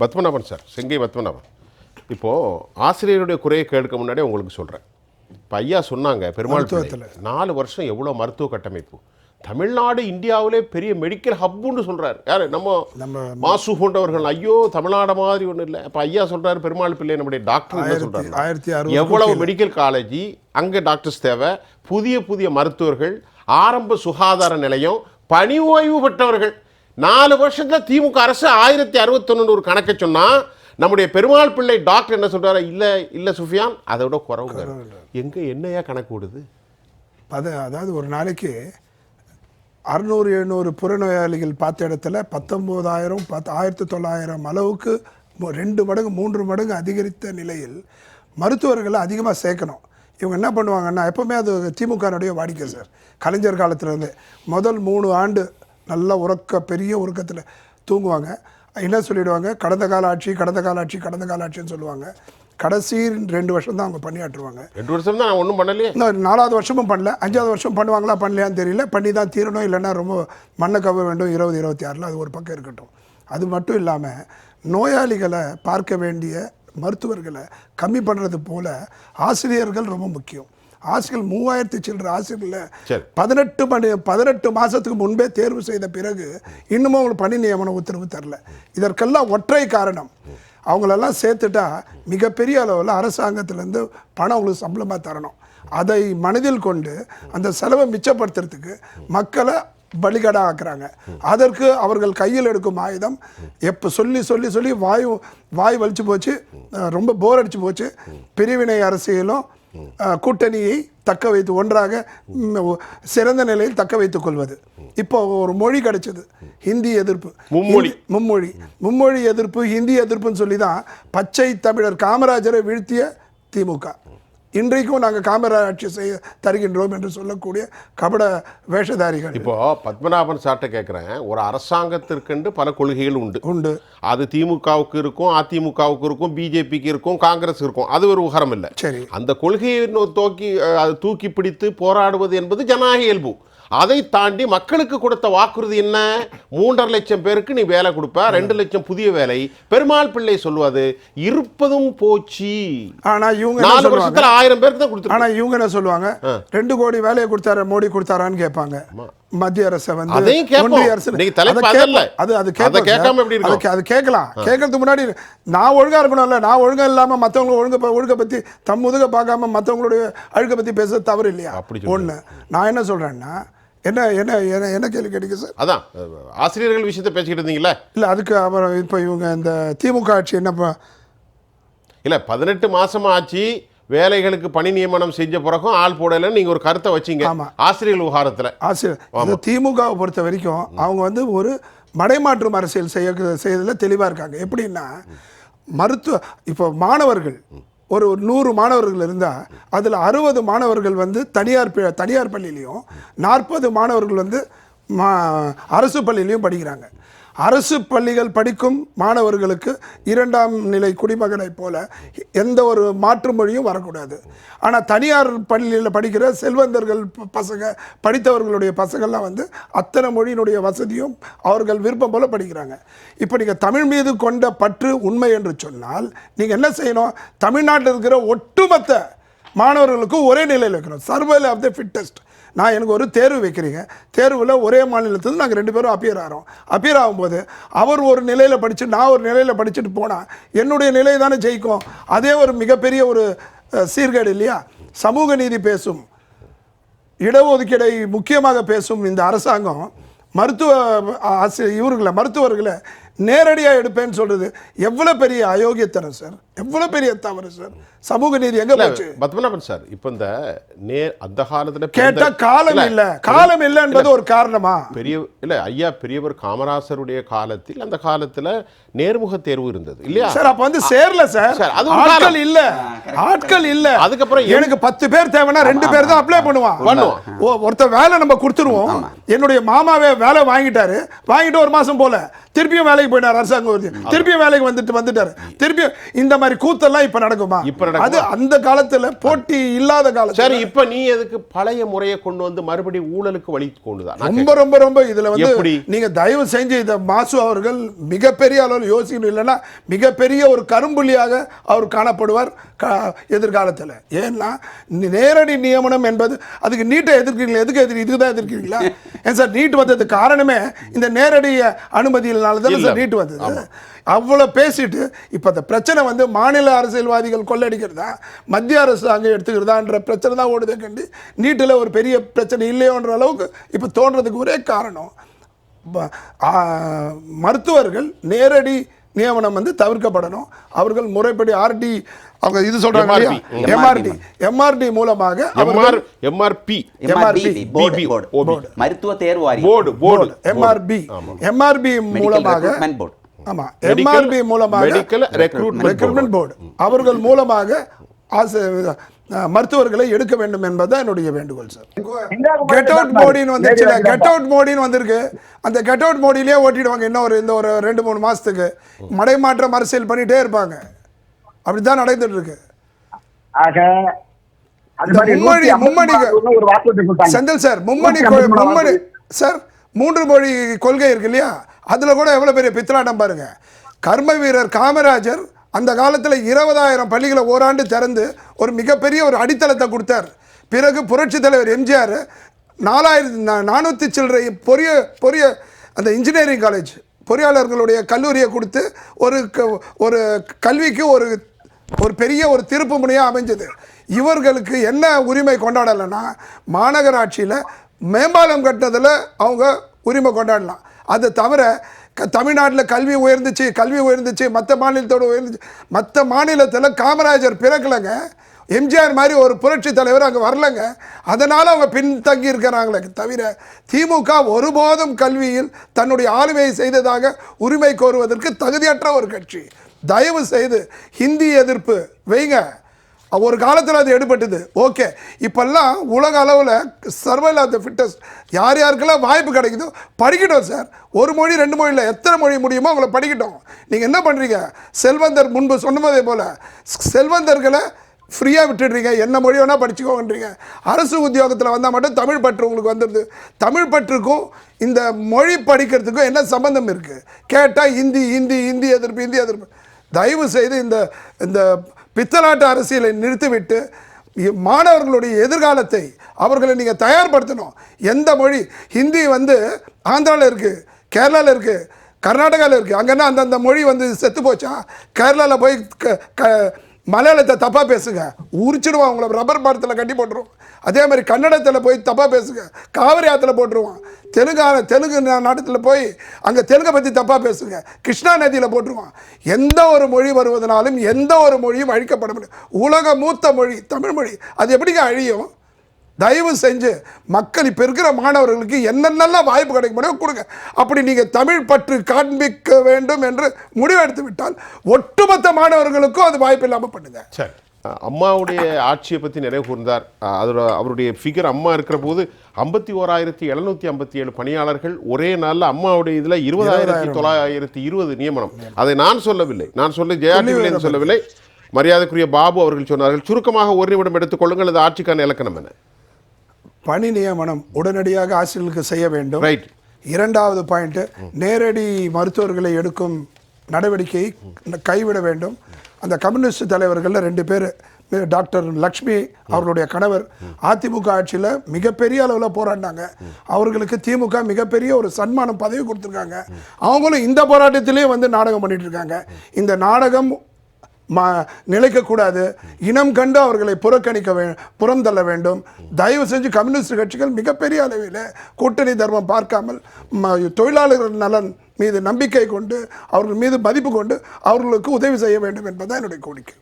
Padmanabhan sir செங்கை பத்மநாபன். இப்போது ஆசிரியருடைய குறையை கேட்க முன்னாடி உங்களுக்கு சொல்கிறேன் இப்போ ஐயா சொன்னாங்க பெருமாள். நாலு வருஷம் எவ்வளோ மருத்துவ கட்டமைப்பு? தமிழ்நாடு இந்தியாவிலே பெரிய மெடிக்கல் ஹப்புன்னு சொல்றாரு. யாரு? நம்ம நம்ம மாசு போன்றவர்கள். ஐயோ தமிழ்நாடு மாதிரி ஒன்றும் இல்லை. அப்போ ஐயா சொல்றாரு பெருமாள் பிள்ளை நம்முடைய டாக்டர் என்ன அறுபது எவ்வளவு மெடிக்கல் காலேஜ் அங்கே டாக்டர்ஸ் தேவை. புதிய புதிய மருத்துவர்கள் ஆரம்ப சுகாதார நிலையம் பணி ஓய்வு பெற்றவர்கள். நாலு வருஷத்துல திமுக அரசு ஆயிரத்தி அறுபத்தொன்னு ஒரு கணக்கை சொன்னா நம்முடைய பெருமாள் பிள்ளை டாக்டர் என்ன சொல்றாரு? இல்ல இல்ல சுஃபியான் அதை விட குறவுங்க எங்க என்னையா கணக்கு விடுது பத அதாவது ஒரு நாளைக்கு அறுநூறு எழுநூறு புறநோயாளிகள் பார்த்த இடத்துல பத்தொம்போதாயிரம் பத்து ஆயிரத்தி தொள்ளாயிரம் அளவுக்கு ரெண்டு மடங்கு மூன்று மடங்கு அதிகரித்த நிலையில் மருத்துவர்களை அதிகமாக சேர்க்கணும். இவங்க என்ன பண்ணுவாங்கன்னா எப்போவுமே அது திமுகனுடைய வாடிக்கை சார். கலைஞர் காலத்துலேருந்து. முதல் மூணு ஆண்டு நல்ல உறக்க பெரிய உறக்கத்தில் தூங்குவாங்க. என்ன சொல்லிடுவாங்க? கடந்த கால ஆட்சி கடந்த கால ஆட்சி கடந்த கால ஆட்சின்னு சொல்லுவாங்க. கடைசி ரெண்டு வருஷம் தான் அவங்க பணியாற்றுவாங்க. ரெண்டு வருஷம் தான் ஒன்றும் பண்ணலையே. இன்னும் நாலாவது வருஷமும் பண்ணல. அஞ்சாவது வருஷம் பண்ணுவாங்களா பண்ணலையான்னு தெரியல. பண்ணி தான் தீரணும் இல்லைன்னா ரொம்ப மண்ணை கவ வேண்டும் இருபது இருபத்தி ஆறில் அது ஒரு பக்கம் இருக்கட்டும். அது மட்டும் இல்லாமல் நோயாளிகளை பார்க்க வேண்டிய மருத்துவர்களை கம்மி பண்ணுறது போல ஆசிரியர்கள் ரொம்ப முக்கியம். ஆசிரியர்கள் மூவாயிரத்தி சில்லற ஆசிரியர்களில் சரி. பதினெட்டு மணி பதினெட்டு மாதத்துக்கு முன்பே தேர்வு செய்த பிறகு இன்னமும் அவங்களுக்கு பணி நியமன உத்தரவு தரல. இதற்கெல்லாம் ஒற்றை காரணம். அவங்களெல்லாம் சேர்த்துட்டா மிகப்பெரிய அளவில் அரசாங்கத்திலேருந்து பணம் அவங்களுக்கு சம்பளமாக தரணும். அதை மனதில் கொண்டு அந்த செலவை மிச்சப்படுத்துறதுக்கு மக்களை பலிகடா ஆக்குறாங்க. அதற்கு அவர்கள் கையில் எடுக்கும் ஆயுதம் எப்போ சொல்லி சொல்லி சொல்லி வாய் வாய் வலிச்சு போச்சு. ரொம்ப போர் அடிச்சு போச்சு. பிரிவினை அரசியலும் கூட்டணியை தக்க வைத்து ஒன்றாக சிறந்த நிலையில் தக்க வைத்துக் கொள்வது. இப்போ ஒரு மொழி கிடைச்சது. ஹிந்தி எதிர்ப்பு. மும்மொழி. ஹிந்தி- மும்மொழி. மும்மொழி எதிர்ப்பு ஹிந்ி எதிர்ப்புன்னு சொல்லி தான் பச்சை தமிழர் காமராஜரை வீழ்த்திய திமுக. இன்றைக்கும் நாங்கள் காமராஜ் ஆட்சி செய்ய தருகின்றோம் என்று சொல்லக்கூடிய கபட வேஷதாரிகள். இப்போ பத்மநாபன் சார்ட்ட கேட்குறேன் ஒரு அரசாங்கத்திற்கென்று பல கொள்கைகள் உண்டு. உண்டு. அது திமுகவுக்கு இருக்கும் அதிமுகவுக்கு இருக்கும் பிஜேபிக்கு இருக்கும் காங்கிரஸ் இருக்கும். அது ஒரு உகரம் இல்லை. சரி. அந்த கொள்கையை தூக்கி அது தூக்கி பிடித்து போராடுவது என்பது ஜனநாயக இயல்பு. அதை தாண்டி மக்களுக்கு கொடுத்த வாக்குறுதி என்ன? மூன்றரை லட்சம் பேருக்கு நீ வேலை கொடுப்ப ரெண்டு லட்சம் புதிய வேலை. பெருமாள் பிள்ளை சொல்வது இருப்பதும் போச்சு. ஆனா இவங்க நாலு வருஷத்துல ஆயிரம் பேருக்கு தான் கொடுத்துருக்கோம். ஆனா இவங்க என்ன சொல்லுவாங்க? ரெண்டு கோடி வேலையை கொடுத்தாரு மோடி கொடுத்தாரான்னு கேட்பாங்க. மத்திய அரசு வந்து. ஒன்றிய அரசு அதை. அது. கேட்காம? அது கேட்கலாம். கேட்கறதுக்கு முன்னாடி நான் ஒழுங்கா இருக்கணும்ல. நான் ஒழுங்கா இல்லாம மத்தவங்க ஒழுங்க ஒழுக்க பத்தி தம் முதுக பார்க்காம மத்தவங்களுடைய அழுக்க பத்தி பேச தவறு இல்லையா? அப்படி. ஒண்ணு. நான் என்ன சொல்றேன்னா என்ன என்ன என்ன என்ன கேள்வி கேட்டீங்க சார்? அதான் ஆசிரியர்கள் விஷயத்தை பேசிக்கிட்டு இருந்தீங்களே? இல்ல அதுக்கு அப்புறம் இப்போ இவங்க இந்த திமுக ஆட்சி என்ன இல்ல பதினெட்டு மாசமா ஆச்சு வேலைகளுக்கு பணி நியமனம் செஞ்ச பிறகும் ஆள் போடலைன்னு நீங்க ஒரு கருத்தை வச்சீங்க. ஆசிரியர்கள் விவகாரத்துல. ஆசிரியர் திமுகவை பொறுத்த வரைக்கும் அவங்க வந்து ஒரு மடைமாற்றும் அரசியல் செய்ய செய்யறதுல தெளிவாக இருக்காங்க. எப்படின்னா மருத்துவ இப்போ மாணவர்கள் ஒரு ஒரு நூறு மாணவர்கள் இருந்தால் அதில் அறுபது மாணவர்கள் வந்து தனியார் பி- தனியார் பள்ளியிலையும் நாற்பது மாணவர்கள் வந்து மா அரசு பள்ளியிலையும் படிக்கிறாங்க. அரசு பள்ளிகள் படிக்கும் மாணவர்களுக்கு இரண்டாம் நிலை குடிமகனைப் போல எந்த ஒரு மாற்று மொழியும் வரக்கூடாது. ஆனால் தனியார் பள்ளியில் படிக்கிற செல்வந்தர்கள் பசங்க படித்தவர்களுடைய பசங்கள்லாம் வந்து அத்தனை மொழியினுடைய வசதியும் அவர்கள் விருப்பம் போல படிக்கிறாங்க. இப்போ நீங்கள் தமிழ் மீது கொண்ட பற்று உண்மை என்று சொன்னால் நீங்கள் என்ன செய்யணும்? தமிழ்நாட்டில் இருக்கிற ஒட்டுமொத்த மாணவர்களுக்கும் ஒரே நிலையில் வைக்கணும் சர்வைல் ஆஃப் த ஃபிட்டஸ்ட் நான் எனக்கு ஒரு தேர்வு வைக்கிறீங்க. தேர்வில் ஒரே மாநிலத்தில் நாங்கள் ரெண்டு பேரும் அப்பியர் ஆகிறோம் அப்பியர் ஆகும்போது அவர் ஒரு நிலையில் படித்து நான் ஒரு நிலையில் படிச்சுட்டு போனால் என்னுடைய நிலை தானே ஜெயிக்கும். அதே ஒரு மிகப்பெரிய ஒரு சீர்கேடு இல்லையா? சமூக நீதி பேசும் இடஒதுக்கீடை முக்கியமாக பேசும் இந்த அரசாங்கம் மருத்துவ ஆசிரியர் இவர்களை மருத்துவர்களை நேரடியாக எடுப்பேன்னு சொல்கிறது எவ்வளோ பெரிய அயோக்கியத்தனம் சார். எவ்வளோ பெரிய தவறு சார்? சமூக நீதி எங்கே போச்சு? பத்மநாபன் சார் இப்போ இந்த நே அந்த காலத்துல கேட்டா காலம் இல்ல, காலம் இல்ல என்பது ஒரு காரணமா? பெரிய இல்ல ஐயா பெரியவர் காமராசருடைய காலத்தில் அந்த காலத்துல நேர்முக தேர்வு இருந்தது இல்லையா? சார் அப்ப வந்து சேரல சார். அது ஆட்கள். இல்ல. ஆட்கள் இல்ல. அதுக்கப்புறம் எனக்கு பத்து பேர் தேவைன்னா ரெண்டு பேர் தான் அப்ளை பண்ணுவான். பண்ணுவோம். ஓ, ஒருத்தன் வேலை நம்ம கொடுத்துருவோம். என்னுடைய மாமாவே வேலை வாங்கிட்டாரு. வாங்கிட்டு ஒரு மாசம் போல. திருப்பியும் வேலைக்கு போயிட்டார் அரசாங்கம். திருப்பியும் வேலைக்கு வந்துட்டு வந்துட்டாரு. திருப்பியும் இந்த மாதிரி கூத்தெல்லாம் இப்ப நடக்குமா? இப்ப? அது அந்த காலத்துல போட்டி இல்லாத காலத்துல. சரி இப்ப நீ எதுக்கு பழைய முறையை கொண்டு வந்து மறுபடியும் ஊழலுக்கு வழி கொண்டுதான் ரொம்ப ரொம்ப ரொம்ப இதுல வந்து? நீங்க தயவு செஞ்சு இத மாசு அவர்கள் மிகப்பெரிய அளவில் யோசிக்கணும். இல்லைன்னா மிகப்பெரிய ஒரு கரும்புள்ளியாக அவர் காணப்படுவார் எதிர்காலத்துல. ஏன்னா நேரடி நியமனம் என்பது அதுக்கு நீட்டை எதிர்க்கிறீங்களா? எதுக்கு எதிர்க்கு இதுதான் எதிர்க்கிறீங்களா? ஏன் சார் நீட் வந்ததுக்கு காரணமே இந்த நேரடி அனுமதியினால தானே. சார் நீட் வந்தது. அவ்வளவு பேசிட்டு இப்ப அந்த பிரச்சனை வந்து மாநில அரசியல்வாதிகள் கொள்ளடிக்கிறதா? மத்திய அரசு அங்கே எடுத்துக்கிறதான்ற பிரச்சனை தான் ஓடுதே கண்டு நீட்டில் ஒரு பெரிய பிரச்சனை இல்லையோன்ற அளவுக்கு இப்ப தோன்றதுக்கு ஒரே காரணம் மருத்துவர்கள் நேரடி நியமனம் வந்து தவிர்க்கப்படணும். அவர்கள் முறைப்படி ஆர்டி அவங்க இது சொல்றாங்க. M R T M R T மூலமாக M R M R P M R P. மருத்துவ தேர்வு வாரியம் போர்டு போர்டு எம்ஆர்பி எம்ஆர்பி மூலமாக ஆமா எம்ஆர்பி மூலமாக மெடிக்கல் ரெக்ரூட்மெண்ட் போர்டு அவர்கள் மூலமாக மருத்துவர்களை எடுக்க வேண்டும் என்பதுதான் என்னுடைய வேண்டுகோள் சார். கெட் அவுட் மோடின்னு வந்துச்சுல கெட் அவுட் மோடின்னு வந்திருக்கு. அந்த கெட் அவுட் மோடியிலே ஓட்டிடுவாங்க இன்னும் ஒரு இந்த ஒரு ரெண்டு மூணு மாசத்துக்கு. மடைமாற்றம் அரசியல் பண்ணிட்டே இருப்பாங்க. அப்படிதான் நடந்துட்டு இருக்கு கொடுத்தாங்க. செந்தில் சார் மூணாவது மும்மொழி சார் மூன்று மொழி கொள்கை இருக்கு இல்லையா? அதில் கூட எவ்வளோ பெரிய பித்தலாட்டம் பாருங்கள் கர்ம வீரர் காமராஜர் அந்த காலத்தில் இருபதாயிரம் பள்ளிகளை ஓராண்டு திறந்து ஒரு மிகப்பெரிய ஒரு அடித்தளத்தை கொடுத்தார். பிறகு புரட்சி தலைவர் எம்ஜிஆர் நாலாயிரத்தி நானூற்றி சில்லறை பொரிய பொரிய அந்த இன்ஜினியரிங் காலேஜ் பொறியாளர்களுடைய கல்லூரியை கொடுத்து ஒரு க- ஒரு கல்விக்கு ஒரு ஒரு பெரிய ஒரு திருப்பு முனையாக அமைஞ்சது. இவர்களுக்கு என்ன உரிமை கொண்டாடலைன்னா மாநகராட்சியில் மேம்பாலம் கட்டினதில் அவங்க உரிமை கொண்டாடலாம். அது தவிர க தமிழ்நாட்டில் கல்வி உயர்ந்துச்சு கல்வி உயர்ந்துச்சு மற்ற மாநிலத்தோடு உயர்ந்துச்சு மற்ற மாநிலத்தில் காமராஜர் பிறக்கலைங்க. எம்ஜிஆர் மாதிரி ஒரு புரட்சி தலைவர் அங்கே வரலங்க. அதனால் அவங்க பின்தங்கி இருக்கிறாங்களே தவிர திமுக ஒருபோதும் கல்வியில் தன்னுடைய ஆளுமையை செய்ததாக உரிமை கோருவதற்கு தகுதியற்ற ஒரு கட்சி. தயவு செய்து ஹிந்தி எதிர்ப்பு வைங்க. ஒரு காலத்தில் அது எடுபட்டது. ஓகே. இப்போல்லாம் உலக அளவில் சர்வைல் ஆஃப் த ஃபிட்டஸ்ட் யார் யாருக்கெல்லாம் வாய்ப்பு கிடைக்குதோ படிக்கட்டும் சார். ஒரு மொழி ரெண்டு மொழியில் எத்தனை மொழி முடியுமோ அவங்கள படிக்கட்டும். நீங்கள் என்ன பண்ணுறீங்க செல்வந்தர் முன்பு சொன்னதே போல் செல்வந்தர்களை ஃப்ரீயாக விட்டுடுறீங்க. என்ன மொழி வேணால் படிச்சுக்கோன்றீங்க அரசு உத்தியோகத்தில் வந்தால் மட்டும் தமிழ் பற்று உங்களுக்கு வந்துடுது. தமிழ் பற்றுக்கும் இந்த மொழி படிக்கிறதுக்கும் என்ன சம்பந்தம் இருக்குது கேட்டால் ஹிந்தி ஹிந்தி ஹிந்தி எதிர்ப்பு ஹிந்தி எதிர்ப்பு. தயவு செய்து இந்த இந்த பித்தலாட்டு அரசியலை நிறுத்திவிட்டு மாணவர்களுடைய எதிர்காலத்தை அவர்களை நீங்கள் தயார்படுத்தணும். எந்த மொழி? ஹிந்தி வந்து ஆந்திராவில் இருக்குது கேரளாவில் இருக்குது கர்நாடகாவில் இருக்குது அங்கன்னா அந்தந்த மொழி வந்து செத்து போச்சா? கேரளாவில் போய் க க மலையாளத்தை தப்பாக பேசுங்க. உரிச்சிடுவான் உங்களை. ரப்பர் மரத்தில் கட்டி போட்டுருவோம் அதே மாதிரி கன்னடத்தில் போய் தப்பாக பேசுங்க. காவிரி ஆற்றுல போட்டுருவான். தெலுங்கான தெலுங்கு நாட்டத்தில் போய் அங்கே தெலுங்கை பற்றி தப்பாக பேசுங்க. கிருஷ்ணா நதியில் போட்டுருவான். எந்த ஒரு மொழி வருவதனாலும் எந்த ஒரு மொழியும் அழிக்கப்பட முடியும் உலக மூத்த மொழி தமிழ் மொழி. அது எப்படிங்க அழியும்? தயவு செஞ்சு மக்கள் இப்போ இருக்கிற மாணவர்களுக்கு என்னென்னலாம் வாய்ப்பு கிடைக்க முடியும் கொடுங்க. அப்படி நீங்கள் தமிழ் பற்று காண்பிக்க வேண்டும் என்று முடிவெடுத்து விட்டால் ஒட்டுமொத்த மாணவர்களுக்கும் அது வாய்ப்பு இல்லாமல் பண்ணுங்க. சரி. அம்மாவுடைய ஆட்சியை பற்றி நிறைவு கூர்ந்தார். அதோட அவருடைய ஃபிகர் அம்மா இருக்கிற போது ஐம்பத்தி ஓராயிரத்தி எழுநூத்தி ஐம்பத்தி ஏழு பணியாளர்கள் ஒரே நாளில் அம்மாவுடைய இதில் இருபதாயிரத்தி தொள்ளாயிரத்தி இருபது நியமனம். அதை நான் சொல்லவில்லை. நான் சொல்ல ஜெயா டிவிலேருந்து சொல்லவில்லை. மரியாதைக்குரிய பாபு அவர்கள் சொன்னார்கள் சுருக்கமாக ஒரு நிமிடம் எடுத்துக்கொள்ளுங்கள் அது ஆட்சிக்கான இலக்கணம் என்ன? பணி நியமனம் உடனடியாக ஆசிரியர்களுக்கு செய்ய வேண்டும். ரைட் இரண்டாவது பாயிண்ட் நேரடி மருத்துவர்களை எடுக்கும் நடவடிக்கையை கைவிட வேண்டும். அந்த கம்யூனிஸ்ட் தலைவர்களில் ரெண்டு பேர் டாக்டர் லக்ஷ்மி அவர்களுடைய கணவர் அதிமுக ஆட்சியில் மிகப்பெரிய அளவில் போராடினாங்க. அவர்களுக்கு திமுக மிகப்பெரிய ஒரு சன்மானம் பதவி கொடுத்துருக்காங்க. அவங்களும் இந்த போராட்டத்திலே வந்து நாடகம் பண்ணிட்டு இருக்காங்க. இந்த நாடகம் மா நிலைக்கக்கூடாது இனம் கண்டு அவர்களை புறக்கணிக்க வே புறந்தள்ள வேண்டும். தயவு செஞ்சு கம்யூனிஸ்ட் கட்சிகள் மிகப்பெரிய அளவில் கூட்டணி தர்மம் பார்க்காமல் ம தொழிலாளர்கள் நலன் மீது நம்பிக்கை கொண்டு அவர்கள் மீது மதிப்பு கொண்டு அவர்களுக்கு உதவி செய்ய வேண்டும் என்பதுதான் என்னுடைய கோரிக்கை.